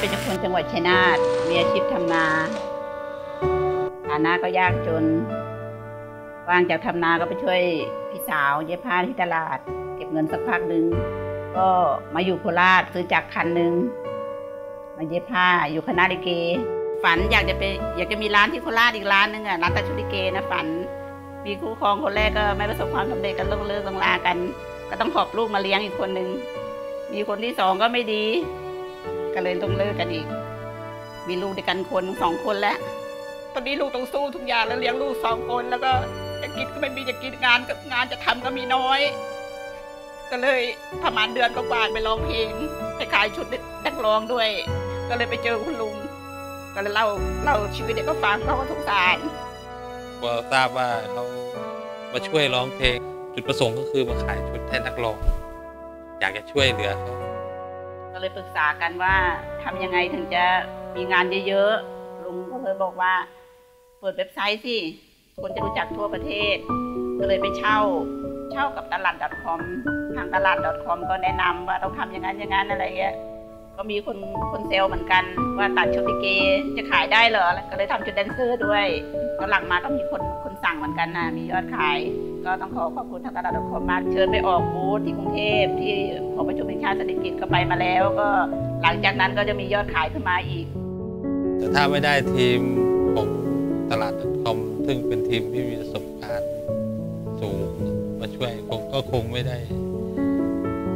เป็นคนจังหวัดชัยนาทมีอาชีพทำนาฐานะก็ยากจน ว่างจากทำนาก็ไปช่วยพี่สาวเย็บผ้าที่ตลาด เก็บเงินสักพักหนึ่งก็มาอยู่โคราชซื้อจักรคันหนึ่งมาเย็บผ้าอยู่คณะลิเก ฝันอยากจะไปอยากจะมีร้านที่โคราชอีกร้านหนึ่งอะร้านตัดชุดลิเกนะฝัน มีคู่ครองคนแรกก็ไม่ประสบความสำเร็จกันเลิกเลิกลงลากัน ก็ต้องขอบลูกมาเลี้ยงอีกคนหนึ่งมีคนที่สองก็ไม่ดี ก็เลยต้องเลิกกันอีก มีลูกด้วยกันคนสองคนแล้ว ตอนนี้ลูกต้องสู้ทุกอย่างแล้วเลี้ยงลูกสองคนแล้วก็จะกินก็ไม่มีจะกินงานก็งานจะทำก็มีน้อย ก็เลยประมาณเดือนก็กว่าๆไปร้องเพลงไปขายชุดนักร้องด้วย ก็เลยไปเจอคุณลุง ก็เลยเล่าเล่าชีวิตเด็กก็ฟังเขาก็สงสารพอทราบว่าเขามาช่วยร้องเพลงจุดประสงค์ก็คือมาขายชุดแทนนักร้อง อยากจะช่วยเหลือเขา ก็เลยปรึกษากันว่าทำยังไงถึงจะมีงานเยอะๆ ลุงก็เลยบอกว่า เปิดเว็บไซต์สิ คนจะรู้จักทั่วประเทศ ก็เลยไปเช่า เช่ากับตลาด .com ทางตลาด .com ก็แนะนำว่าต้องทำอย่างนั้นอย่างนั้นอะไรเงี้ย ก็มีคนคนเซลล์เหมือนกัน ว่าตัดชุดลิเกจะขายได้เหรอ ก็เลยทำชุดแดนเซอร์ด้วย ก็หลังมาก็มีคนคนสั่งเหมือนกันนะมียอดขาย ก็ต้องขอขอบคุณทางตลาด .com มากเชิญไปออกบูธที่กรุงเทพที่หอประชุมแห่งชาติเศรษฐกิจก็ไปมาแล้ว ก็หลังจากนั้นก็จะมียอดขายขึ้นมาอีก แต่ถ้าไม่ได้ทีมของตลาดคอมซึ่งเป็นทีมที่มีประสบการณ์สูงมาช่วยคงก็คงไม่ได้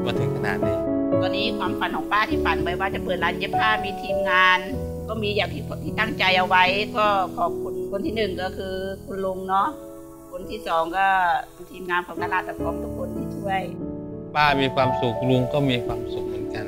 มาถึงขนาดนี้ตอนนี้ความฝันของป้าที่ฝันไว้ว่าจะเปิดร้านเย็บผ้ามีทีมงาน ก็มีอย่างที่ที่ตั้งใจเอาไว้ ก็ขอบคุณคนที่หนึ่งก็คือคุณลุงเนาะ คนที่สองก็ทีมงานของนาราตะคอมทุกคนที่ช่วย ป้ามีความสุขลุงก็มีความสุขเหมือนกัน